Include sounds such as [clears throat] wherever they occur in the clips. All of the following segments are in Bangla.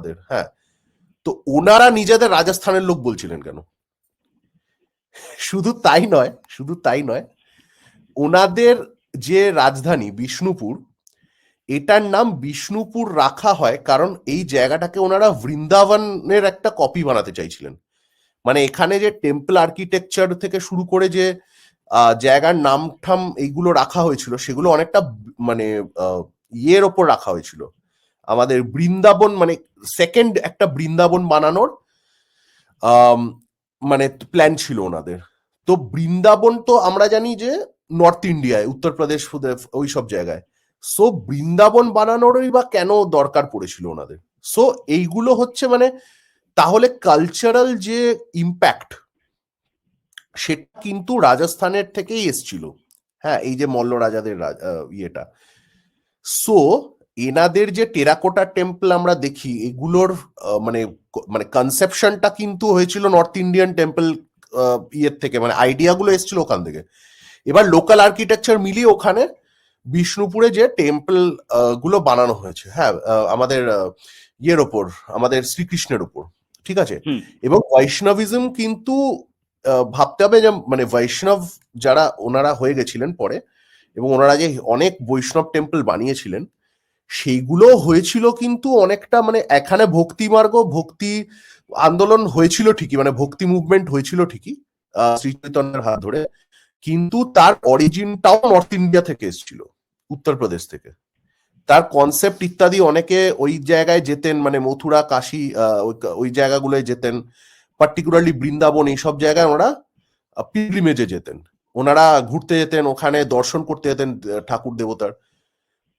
ওনাদের হ্যাঁ। তো ওনারা নিজেদের রাজস্থানের লোক বলছিলেন কেন? শুধু তাই নয়, শুধু তাই নয়, ওনাদের যে রাজধানী বিষ্ণুপুর, এটার নাম বিষ্ণুপুর রাখা হয় কারণ এই জায়গাটাকে ওনারা বৃন্দাবনের একটা কপি বানাতে চাইছিলেন। মানে এখানে যে টেম্পল আর্কিটেকচার থেকে শুরু করে যে জায়গার নাম ঠাম এইগুলো রাখা হয়েছিল, সেগুলো অনেকটা মানে ইয়ের ওপর রাখা হয়েছিল। আমাদের বৃন্দাবন মানে সেকেন্ড একটা বৃন্দাবন বানানোর মানে প্ল্যান ছিল ওনাদের। তো বৃন্দাবন তো আমরা জানি যে নর্থ ইন্ডিয়ায় উত্তরপ্রদেশ ওই সব জায়গায়। সো বৃন্দাবন বানানোরই বা কেন দরকার পড়েছিল ওনাদের? সো এইগুলো হচ্ছে মানে তাহলে কালচারাল যে ইম্প্যাক্ট সেটা কিন্তু রাজস্থানের থেকেই এসছিল। হ্যাঁ এই যে মল্ল রাজাদের রাজ- ইয়েটা। সো এনাদের যে টেরাকোটা টেম্পল আমরা দেখি এগুলোর মানে মানে কনসেপশনটা কিন্তু হয়েছিল নর্থ ইন্ডিয়ান টেম্পল ইয়ের থেকে মানে আইডিয়াগুলো এসেছিল ওখান থেকে। এবার লোকাল আর্কিটেকচার মিলিয়ে ওখানে বিষ্ণুপুরে যে টেম্পলগুলো বানানো হয়েছে। হ্যাঁ আমাদের ইয়ের ওপর আমাদের শ্রীকৃষ্ণের ওপর ঠিক আছে? এবং বৈষ্ণবিজম কিন্তু ভাবতে হবে যে মানে বৈষ্ণব যারা ওনারা হয়ে গেছিলেন পরে এবং ওনারা যে অনেক বৈষ্ণব টেম্পল বানিয়েছিলেন সেইগুলো হয়েছিল কিন্তু অনেকটা মানে এখানে ভক্তি মার্গ, ভক্তি আন্দোলন হয়েছিল ঠিকই মানে ভক্তি মুভমেন্ট হয়েছিল ঠিকই শ্রী চৈতন্যের হাত ধরে। কিন্তু তার অরিজিনটাও নর্থ ইন্ডিয়া থেকে এসেছিল উত্তরপ্রদেশ থেকে। তার কনসেপ্ট ইত্যাদি অনেকে ওই জায়গায় যেতেন মানে মথুরা, কাশী ওই- জায়গাগুলোয় যেতেন। পার্টিকুলারলি বৃন্দাবন এইসব জায়গায় ওনারা পিলগ্রিমেজে যেতেন। ওনারা ঘুরতে যেতেন, ওখানে দর্শন করতে যেতেন ঠাকুর দেবতার।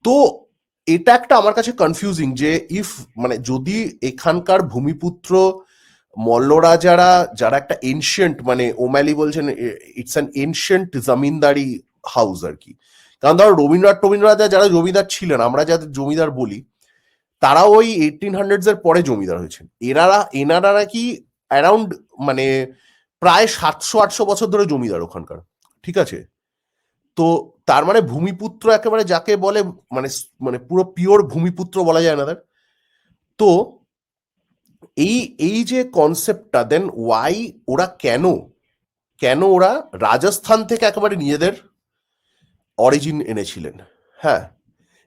তো এটা একটা আমার কাছে কনফিউজিং যে ইফ মানে যদি এখানকার ভূমিপুত্র, মল্লরাজারা যারা যারা একটা এনশিয়েন্ট মানে ওম্যালি বলছেন it's an ancient zamindari house আর কি। কারণ ধরো রবীন্দ্রনাথ রবীন্দ্রনাথ যারা জমিদার ছিলেন, আমরা যাদের জমিদার বলি, তারা ওই এইটিন হান্ড্রেডস এর পরে জমিদার হয়েছেন। এনারা এনারা নাকি অ্যারাউন্ড মানে প্রায় সাতশো আটশো বছর ধরে জমিদার ওখানকার। ঠিক আছে? তো তার মানে ভূমিপুত্র একেবারে যাকে বলে মানে মানে পুরো পিওর ভূমিপুত্র বলা যায় না তার। তো এই এই যে কনসেপ্টটা দেন ওয়াই ওরা কেন কেন ওরা রাজস্থান থেকে একেবারে নিজেদের অরিজিন এনেছিলেন? হ্যাঁ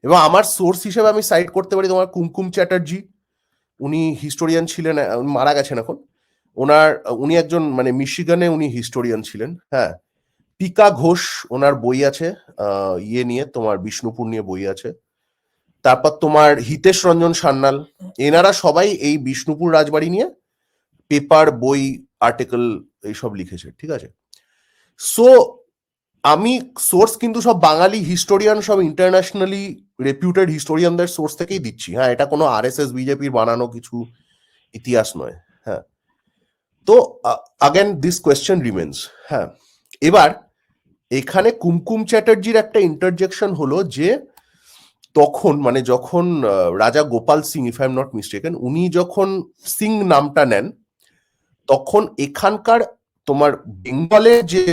এবং আমার সোর্স হিসেবে আমি সাইড করতে পারি তোমার কুমকুম চ্যাটার্জি। উনি হিস্টোরিয়ান ছিলেন মারা গেছেন এখন। ওনার, উনি একজন মানে মিশিগানে উনি হিস্টোরিয়ান ছিলেন হ্যাঁ। পিকা ঘোষ ওনার বই আছে ইয়ে নিয়ে, তোমার বিষ্ণুপুর নিয়ে বই আছে। তারপর তোমার হিতেশ রঞ্জন সান্যাল, এনারা সবাই এই বিষ্ণুপুর রাজবাড়ি নিয়ে পেপার, বই আর্টিকেল এইসব লিখেছে, ঠিক আছে? সো আমি সোর্স কিন্তু সব বাঙালি হিস্টোরিয়ান সব ইন্টারন্যাশনালি রেপিউটেড হিস্টোরিয়ানদের সোর্স থেকেই দিচ্ছি। হ্যাঁ এটা কোনো আর এস এস বিজেপির বানানো কিছু ইতিহাস নয় হ্যাঁ। তো আগেন দিস কোয়েশ্চেন রিমেন্স হ্যাঁ। এবার এখানে কুমকুম চ্যাটার্জির একটা ইন্টারজেকশন হলো যে, তখন মানে যখন Raja Gopal Singh if I am not mistaken উনি যখন সিং নামটা নেন, তখন এখানকার তোমার বেঙ্গলে যে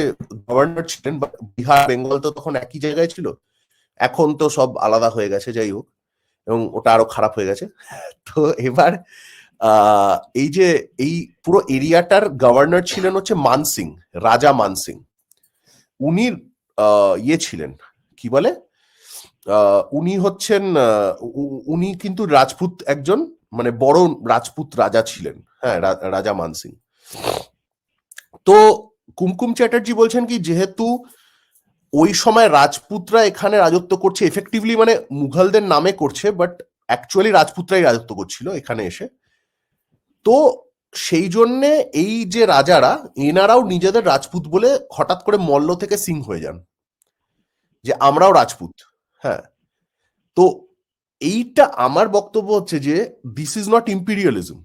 গভর্নর ছিলেন বিহার, বেঙ্গল তো তখন একই জায়গায় ছিল, এখন তো সব আলাদা হয়ে গেছে, যাই হোক, এবং ওটা আরও খারাপ হয়ে গেছে। [laughs] তো এবার এই যে, এই পুরো এরিয়াটার গভর্নর ছিলেন হচ্ছে মানসিং রাজা মানসিং উনি ইয়ে ছিলেন, কি বলে? উনি হচ্ছেন উনি কিন্তু রাজপুত একজন মানে বড় রাজপুত রাজা ছিলেন হ্যাঁ রাজা মানসিং। তো কুমকুম চ্যাটার্জি বলছেন কি, যেহেতু ওই সময় রাজপুতরা এখানে রাজত্ব করছে এফেক্টিভলি মানে মুঘলদের নামে করছে বাট অ্যাকচুয়ালি রাজপুতরাই রাজত্ব করছিল এখানে এসে। তো সেই জন্যে এই যে রাজারা, এনারাও নিজেদের রাজপুত বলে হঠাৎ করে মল্ল থেকে সিং হয়ে যান। যে আমরাও রাজপুত হ্যাঁ। তো এইটা আমার বক্তব্য হচ্ছে যে দিস ইজ নট ইম্পিরিয়ালিজম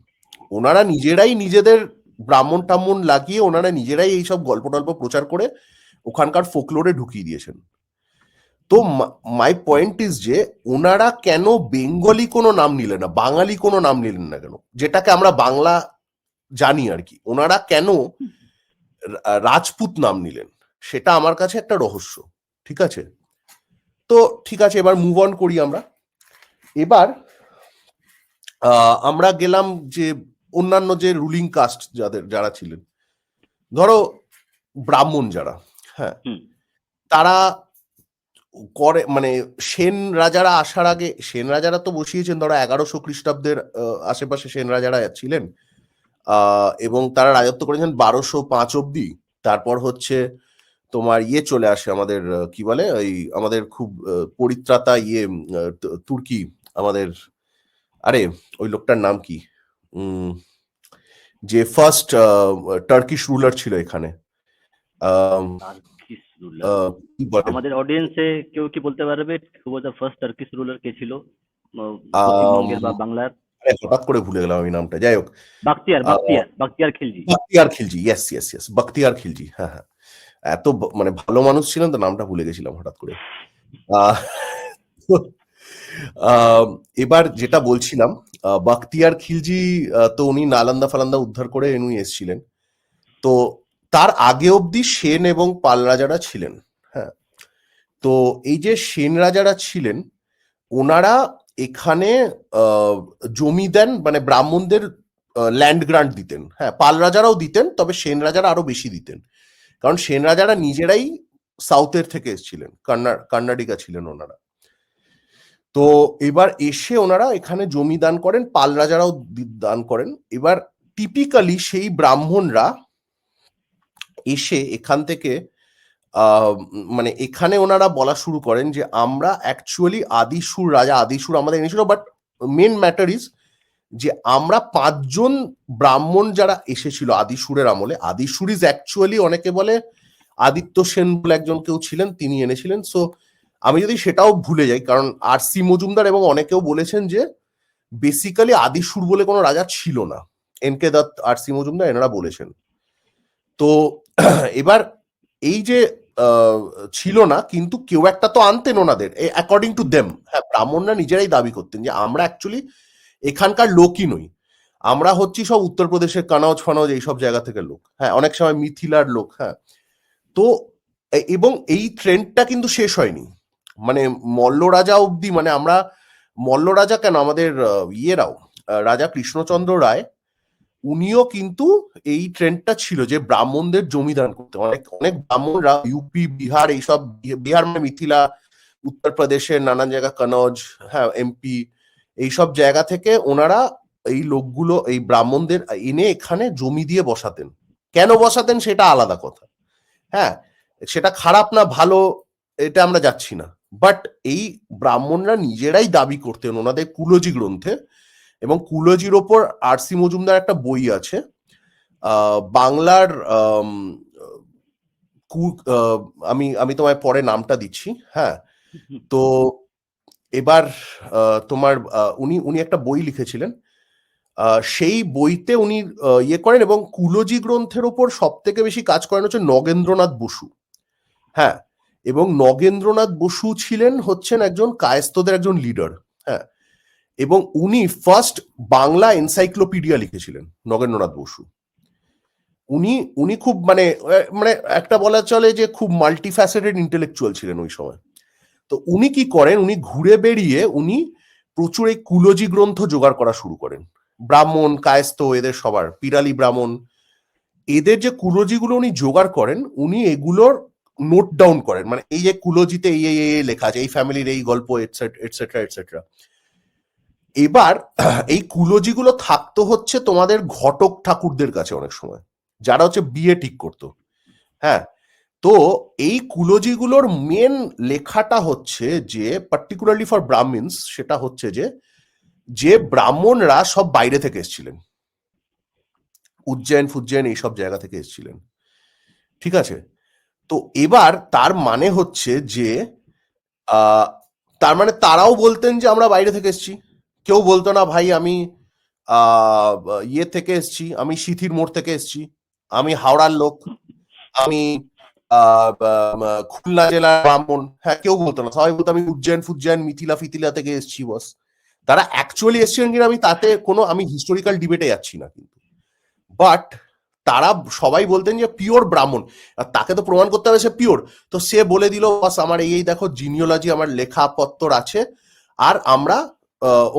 ওনারা নিজেরাই নিজেদের ব্রাহ্মণ টাম্মন লাগিয়ে ওনারা নিজেরাই এইসব গল্প টল্প প্রচার করে ওখানকার ফোকলোরে ঢুকিয়ে দিয়েছেন। তো মাই পয়েন্ট ইজ যে, ওনারা কেন বেঙ্গলি কোনো নাম নিলেন না, বাঙালি কোনো নাম নিলেন না কেন? যেটাকে আমরা বাংলা জানি আর কি। ওনারা কেন রাজপুত নাম নিলেন? সেটা আমার কাছে একটা রহস্য ঠিক আছে? তো ঠিক আছে এবার মুভ অন করি আমরা। এবার আহ, আমরা গেলাম যে অন্যান্য যে রুলিং কাস্ট যাদের যারা ছিলেন ধরো ব্রাহ্মণ যারা হ্যাঁ তারা করে মানে সেন রাজারা আসার আগে সেন রাজারা তো বসিয়েছেন ধরো এগারোশো খ্রিস্টাব্দের আশেপাশে সেন রাজারা ছিলেন এবং তারা রাজত্ব করেছেন বারোশো পাঁচ অব্দি তারপর হচ্ছে তোমার ইয়ে চলে আসে আমাদের কি বলে? ওই আমাদের খুব পরিত্রাতা ইয়ে তুর্কি আমাদের আরে ওই লোকটার নাম কি? যে ফার্স্ট টার্কিশ রুলার ছিল এখানে। আমাদের অডিয়েন্সে কেউ কি বলতে পারবে? Who was the first Turkish ruler কে ছিল? পশ্চিমবঙ্গের বা বাংলার? হঠাৎ করে ভুলে গেলাম আমি নামটা। যাই হোক। Khilji. Bakhtiyar Khilji yes yes yes Bakhtiyar Khilji হ্যাঁ হ্যাঁ। এত মানে ভালো মানুষ ছিলেন তো নামটা ভুলে গেছিলাম হঠাৎ করে। এবার যেটা বলছিলাম বাখতিয়ার খিলজি আহ, তো উনি নালান্দা ফালান্দা উদ্ধার করে উনি এসেছিলেন। তো তার আগে অবধি সেন এবং পাল রাজারা ছিলেন হ্যাঁ। তো এই যে সেন রাজারা ছিলেন ওনারা এখানে জমি দেন মানে ব্রাহ্মণদের ল্যান্ড গ্রান্ট দিতেন। হ্যাঁ পাল রাজারাও দিতেন, তবে সেন রাজারা আরও বেশি দিতেন। কারণ সেন রাজারা নিজেরাই সাউথের থেকে এসেছিলেন কর্ণা- কর্ণাটিকা ছিলেন ওনারা। তো এবার এসে ওনারা এখানে জমি দান করেন, পাল রাজারাও দান করেন। এবার টিপিক্যালি সেই ব্রাহ্মণরা এসে এখান থেকে মানে এখানে ওনারা বলা শুরু করেন যে, আমরা অ্যাকচুয়ালি আদিসুর রাজা। আদিসুর আমাদের এনেছিল বাট মেন ম্যাটার ইজ যে, আমরা পাঁচজন ব্রাহ্মণ যারা এসেছিল আদিসুরের আমলে, আদিসুর ইজ অ্যাকচুয়ালি অনেকে বলে আদিত্য সেন বলে একজন কেউ ছিলেন, তিনি এনেছিলেন। সো আমি যদি সেটাও ভুলে যাই, কারণ আর সি মজুমদার এবং অনেকেও বলেছেন যে বেসিক্যালি আদিসুর বলে কোনো রাজা ছিল না। N K Dutta R C Majumdar, এনারা বলেছেন। তো, [clears throat] এবার এই যে ছিল না, কিন্তু কেউ একটা তো আনতেন ওনাদের অ্যাকর্ডিং টু দেম হ্যাঁ ব্রাহ্মণরা নিজেরাই দাবি করতেন যে, আমরা অ্যাকচুয়ালি এখানকার লোকই নই। আমরা হচ্ছি সব উত্তরপ্রদেশের কানজ ফানজ এইসব জায়গা থেকে লোক। হ্যাঁ অনেক সময় মিথিলার লোক হ্যাঁ। তো এবং এই ট্রেন্ডটা কিন্তু শেষ হয়নি। মানে মল্ল রাজা অবধি মানে আমরা, মল্ল রাজা কেন আমাদের ইয়েরাও রাজা কৃষ্ণচন্দ্র রায় উনিও কিন্তু এই ট্রেন্ডটা ছিল যে ব্রাহ্মণদের জমিদান করতে। অনেক অনেক ব্রাহ্মণরা ইউপি বিহার এইসব, বিহার মানে মিথিলা উত্তরপ্রদেশের নানান জায়গা, কনজ হ্যাঁ এমপি এইসব জায়গা থেকে ওনারা এই লোকগুলো, এই ব্রাহ্মণদের এনে এখানে জমি দিয়ে বসাতেন। কেন বসাতেন সেটা আলাদা কথা। হ্যাঁ সেটা খারাপ না, ভালো, এটা আমরা যাচ্ছি না। বাট এই ব্রাহ্মণরা নিজেরাই দাবি করতেন ওনাদের কুলজি গ্রন্থে এবং কুলজির ওপর আর সি মজুমদার একটা বই আছে বাংলার আমি আমি তোমায় পরে নামটা দিচ্ছি হ্যাঁ? তো এবার তোমার উনি উনি একটা বই লিখেছিলেন সেই বইতে উনি ইয়ে করেন এবং কুলজি গ্রন্থের ওপর সব থেকে বেশি কাজ করেন হচ্ছে নগেন্দ্রনাথ বসু হ্যাঁ? এবং নগেন্দ্রনাথ বসু ছিলেন হচ্ছেন একজন কায়স্থদের একজন লিডার এবং উনি ফার্স্ট বাংলা এনসাইক্লোপিডিয়া লিখেছিলেন, নগেন্দ্রনাথ বসু। উনি উনি খুব মানে মানে একটা বলা চলে যে খুব মাল্টিফ্যাসেটেড ইন্টেলেকচুয়াল ছিলেন ওই সময়। তো উনি কি করেন, উনি ঘুরে বেরিয়ে উনি প্রচুর এই কুলজি গ্রন্থ জোগাড় করা শুরু করেন। ব্রাহ্মণ, কায়স্থ, এদের সবার, পিরালি ব্রাহ্মণ। এদের যে কুলজিগুলো উনি জোগাড় করেন, উনি এগুলোর নোট ডাউন করেন। মানে এই যে কুলজিতে এই এই লেখা আছে, এই ফ্যামিলির এই গল্প এটসেট্রা এটসেট্রা এবার [clears throat] এই কুলজিগুলো থাকতো হচ্ছে তোমাদের ঘটক ঠাকুরদের কাছে অনেক সময়, যারা হচ্ছে বিয়ে ঠিক করতো। হ্যাঁ তো এই কুলজিগুলোর মেন লেখাটা হচ্ছে যে পার্টিকুলারলি ফর ব্রাহ্মিনস সেটা হচ্ছে যে যে ব্রাহ্মণরা সব বাইরে থেকে এসেছিলেন। উজ্জয়ন, ফুজ্জয়ন এইসব জায়গা থেকে এসেছিলেন। ঠিক আছে? তো এবার তার মানে হচ্ছে যে তার মানে তারাও বলতেন যে আমরা বাইরে থেকে এসেছি। কেউ বলতো না, ভাই, আমি ইয়ে থেকে এসেছি, আমি সিথির মোড় থেকে এসেছি, আমি হাওড়ার লোক, আমি খুলনা জেলার ব্রাহ্মণ। হ্যাঁ কেউ বলতো না, সবাই বলতো, আমি উজ্জয়ন, ফুজ্জয়ন, মিথিলা, ফিথিলা থেকে এসেছি, বস। তারা অ্যাকচুয়ালি এসেছিলেন কিনা, আমি তাতে কোনো, আমি হিস্টোরিক্যাল ডিবেটে যাচ্ছি না কিন্তু। বাট তারা সবাই বলতেন যে পিওর ব্রাহ্মণ। আর তাকে তো প্রমাণ করতে হবে, সে পিওর তো সে বলে দিল, বাস, আমার এই দেখো জিনিওলজি আমার লেখাপত্তর আছে। আর আমরা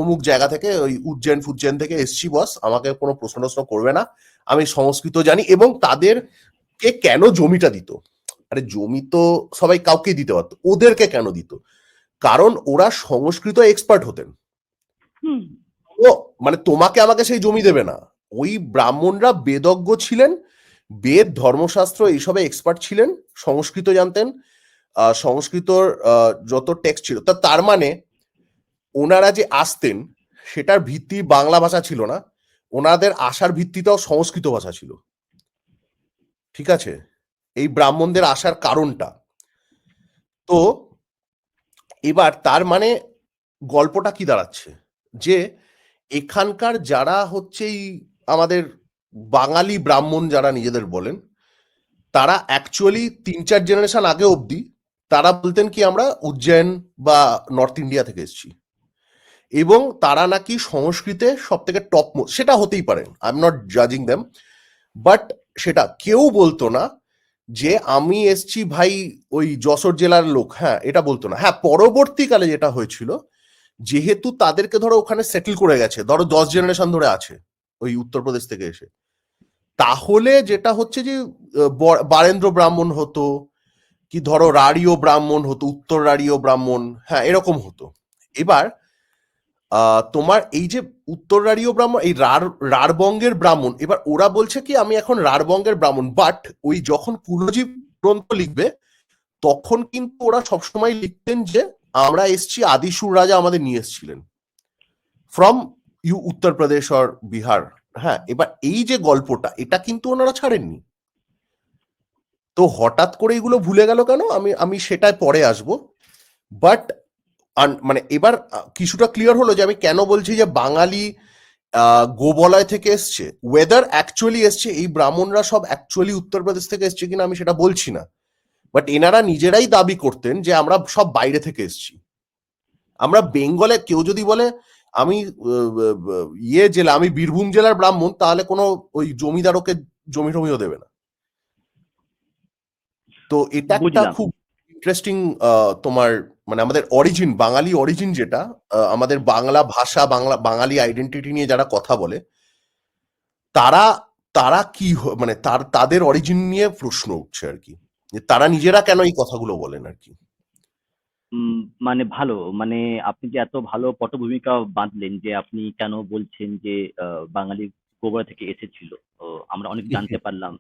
অমুক জায়গা থেকে ওই উজ্জৈন ফুজ্জৈন থেকে এসছি বস আমাকে কোনো প্রশ্ন টশ্ন করবে না। আমি সংস্কৃত জানি এবং তাদেরকে কেন জমিটা দিত? আরে জমি তো সবাই কাউকে দিতে পারতো ওদেরকে কেন দিত? কারণ ওরা সংস্কৃত এক্সপার্ট হতেন। ও মানে তোমাকে আমাকে সেই জমি দেবে না। ওই ব্রাহ্মণরা বেদজ্ঞ ছিলেন বেদ ধর্মশাস্ত্র এইসবে এক্সপার্ট ছিলেন সংস্কৃত জানতেন। সংস্কৃতর যত টেক্সট ছিল তা তার মানে ওনারা যে আসতেন, সেটার ভিত্তি বাংলা ভাষা ছিল না। ওনাদের আসার ভিত্তিটাও সংস্কৃত ভাষা ছিল। ঠিক আছে? এই ব্রাহ্মণদের আসার কারণটা। তো এবার তার মানে গল্পটা কি দাঁড়াচ্ছে? যে এখানকার যারা হচ্ছে এই আমাদের বাঙালি ব্রাহ্মণ যারা নিজেদের বলেন, তারা অ্যাকচুয়ালি তিন চার জেনারেশন আগে অবধি তারা বলতেন কি আমরা উজ্জয়ন বা নর্থ ইন্ডিয়া থেকে এসেছি। এবং তারা নাকি সংস্কৃতে সব থেকে টপ সেটা হতেই পারে আই এম নট জাজিং দেম বাট সেটা কেউ বলতো না যে আমি এসছি ভাই ওই যশোর জেলার লোক হ্যাঁ এটা বলতো না। হ্যাঁ পরবর্তীকালে যেটা হয়েছিল, যেহেতু তাদেরকে ধরো ওখানে সেটেল করে গেছে, ধরো দশ জেনারেশন ধরে আছে, ওই উত্তরপ্রদেশ থেকে এসে, তাহলে যেটা হচ্ছে যে বারেন্দ্র ব্রাহ্মণ হতো, কি ধরো রাড়ীয় ব্রাহ্মণ হতো, উত্তর রাড়ীয় ব্রাহ্মণ হ্যাঁ এরকম হতো। এবার তোমার এই যে উত্তর রাড়ীয় ব্রাহ্মণ, এই রার রারবঙ্গের ব্রাহ্মণ, এবার ওরা বলছে কি, আমি এখন রারবঙ্গের ব্রাহ্মণ বাট ওই যখন কুলজীব গ্রন্থ লিখবে, তখন কিন্তু ওরা সবসময় লিখতেন যে, আমরা এসছি, আদিসুর রাজা আমাদের নিয়ে এসছিলেন। From U Uttar Pradesh or Bihar হ্যাঁ এবার এই যে গল্পটা, এটা কিন্তু ওনারা ছাড়েননি। তো হঠাৎ করে এগুলো ভুলে গেল কেন? আমি আমি সেটায় পরে আসব। বাট মানে এবার কিছুটা ক্লিয়ার হলো যে আমি কেন বলছি যে বাঙালি গোবলয় থেকে এসছে। ওয়েদার অ্যাকচুয়ালি এসছে এই ব্রাহ্মণরা সব অ্যাকচুয়ালি উত্তরপ্রদেশ থেকে এসছে কিনা আমি সেটা বলছি না। বাট এনারা নিজেরাই দাবি করতেন যে আমরা সব বাইরে থেকে এসছি। আমরা বেঙ্গলে কেউ যদি বলে আমি ইয়ে জেলা আমি বীরভূম জেলার ব্রাহ্মণ তাহলে কোনো ওই জমিদারকে জমি টমিও দেবে না। তো এটা একটা খুব ইন্টারেস্টিং তোমার মানে আমাদের অরিজিন বাঙালি অরিজিন যেটা আমাদের বাংলা ভাষা বাংলা বাঙালি আইডেন্টিটি নিয়ে যারা কথা বলে তারা তারা কি মানে তার তাদের অরিজিন নিয়ে প্রশ্ন উঠছে আর কি। যে তারা নিজেরা কেন এই কথাগুলো বলেন আর কি? মানে ভালো মানে আপনি যে এত ভালো পটভূমিকা বাঁধলেন যে আপনি কেন বলছেন যে বাঙালি গোবরা থেকে এসেছিল আমরা অনেক [laughs] জানতে পারলাম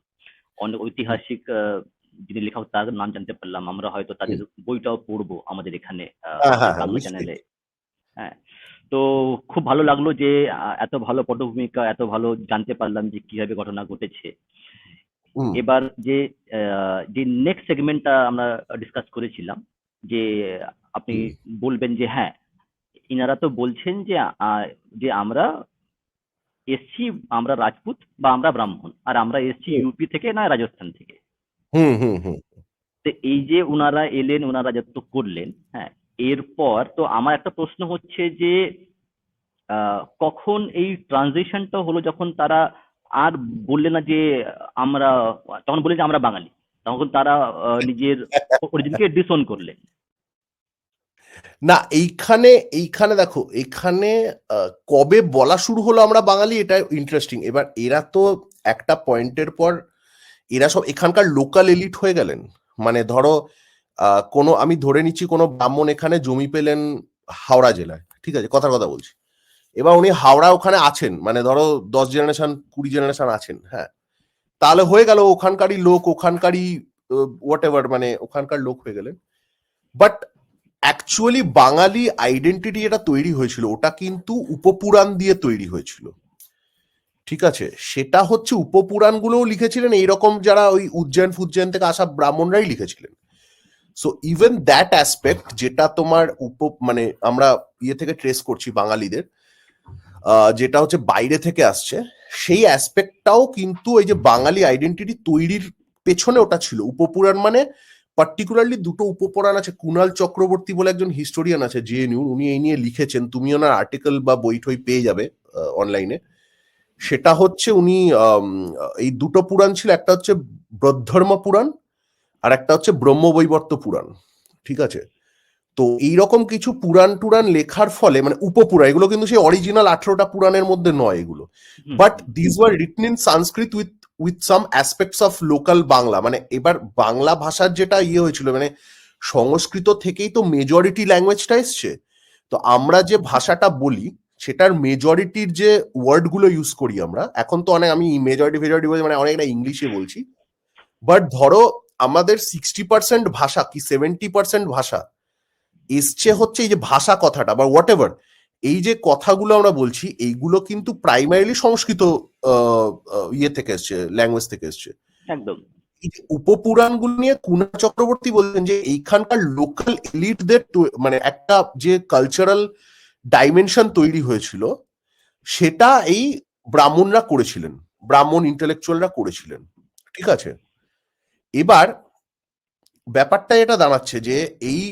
অনেক ঐতিহাসিক যিনি লেখক তার নাম জানতে পারলাম। আমরা হয়তো তাদের বইটাও পড়ব আমাদের এখানে হ্যাঁ, হ্যাঁ, হ্যাঁ। চ্যানেলে। হ্যাঁ তো খুব ভালো লাগল যে এত ভালো পটভূমিকা এত ভালো জানতে পারলাম যে কীভাবে ঘটনা ঘটেছে। এবার যে যে নেক্সট সেগমেন্টটা আমরা ডিসকাস করেছিলাম যে আপনি বলবেন যে হ্যাঁ ইনারা তো বলছেন যে যে আমরা এসছি আমরা রাজপুত বা আমরা ব্রাহ্মণ আর আমরা এসছি ইউপি থেকে না রাজস্থান থেকে। হুম হুম হুম। তো এই যে ওনারা এলেন ওনারা রাজত্ব করলেন হ্যাঁ এরপর তো আমার একটা প্রশ্ন হচ্ছে যে কখন এই ট্রানজিশনটা হলো যখন তারা আর বললেন না যে আমরা তখন বললেন যে আমরা বাঙালি তখন তারা নিজের অরিজিনকে ডিসওন করলেন? না এইখানে এইখানে দেখো এখানে কবে বলা শুরু হলো আমরা বাঙালি এটা ইন্টারেস্টিং এবার এরা তো একটা পয়েন্টের পর এরা সব এখানকার লোকাল এলিট হয়ে গেলেন। মানে ধরো কোনো, আমি ধরে নিচ্ছি কোনো ব্রাহ্মণ এখানে জমি পেলেন হাওড়া জেলায়, ঠিক আছে, কথার কথা বলছি। এবার উনি হাওড়া ওখানে আছেন মানে ধরো দশ জেনারেশন কুড়ি জেনারেশন আছেন হ্যাঁ। তাহলে হয়ে গেল ওখানকারই লোক, ওখানকারই হোয়াট এভার মানে ওখানকার লোক হয়ে গেলেন। বাট অ্যাকচুয়ালি বাঙালি আইডেন্টিটি যেটা তৈরি হয়েছিল, ওটা কিন্তু উপপুরাণ দিয়ে তৈরি হয়েছিল। ঠিক আছে? সেটা হচ্ছে উপপুরাণগুলোও লিখেছিলেন, এইরকম যারা ওই উজ্জয়ন ফুজ্জয়ন থেকে আসা ব্রাহ্মণরাই লিখেছিলেন। সো ইভেন দ্যাট অ্যাসপেক্ট যেটা তোমার উপ মানে আমরা ইয়ে থেকে ট্রেস করছি বাঙালিদের যেটা হচ্ছে বাইরে থেকে আসছে, সেই অ্যাসপেক্টটাও কিন্তু এই যে বাঙালি আইডেন্টিটি তৈরির পেছনে ওটা ছিল। উপপুরাণ মানে পার্টিকুলারলি দুটো উপপুরাণ আছে, কুণাল চক্রবর্তী বলে একজন হিস্টোরিয়ান আছে জেএনইউ উনি এই নিয়ে লিখেছেন। তুমি ওনার আর্টিকেল বা বই টই পেয়ে যাবে অনলাইনে সেটা হচ্ছে উনি এই দুটো পুরাণ ছিল একটা হচ্ছে ব্রদ্ধর্ম পুরাণ আর একটা হচ্ছে ব্রহ্মবৈবর্ত পুরাণ ঠিক আছে? তো এইরকম কিছু পুরাণ টুরাণ লেখার ফলে মানে উপপুরাণ এগুলো কিন্তু সেই অরিজিনাল আঠেরোটা পুরাণের মধ্যে নয় এগুলো। But this were written in Sanskrit with with some aspects of local Bangla মানে এবার বাংলা ভাষার যেটা ইয়ে হয়েছিল মানে সংস্কৃত থেকেই তো মেজরিটি ল্যাঙ্গুয়েজটা এসছে। তো আমরা যে ভাষাটা বলি সেটার মেজরিটির যে ওয়ার্ডগুলো ইউজ করি আমরা এখন তো অনেক আমি মেজরিটি মেজরিটি বলছি মানে অনেকটা ইংলিশে বলছি। বাট ধরো আমাদের সিক্সটি পার্সেন্ট ভাষা কি সেভেন্টি পার্সেন্ট ভাষা এসছে হচ্ছে এই যে ভাষা কথাটা বা হোয়াট এভার এই যে কথাগুলো আমরা বলছি এইগুলো কিন্তু প্রাইমারিলি সংস্কৃত আহ, আহ, ইয়ে থেকে এসছে ল্যাঙ্গুয়েজ থেকে এসছে। একদম। উপপুরাণগুলো নিয়ে কুণাল চক্রবর্তী বলছেন যে এইখানকার লোকাল এলিটদের মানে একটা যে কালচারাল ডাইমেনশন তৈরি হয়েছিল সেটা এই ব্রাহ্মণরা করেছিলেন ব্রাহ্মণ ইন্টেলেকচুয়ালরা করেছিলেন ঠিক আছে? এবার ব্যাপারটা এটা দাঁড়াচ্ছে যে এই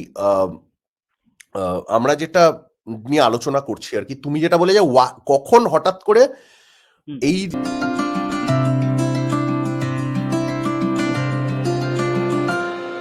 আমরা যেটা নিয়ে আলোচনা করছি আর কি তুমি যেটা বলে যে ওয়া- কখন হঠাৎ করে এই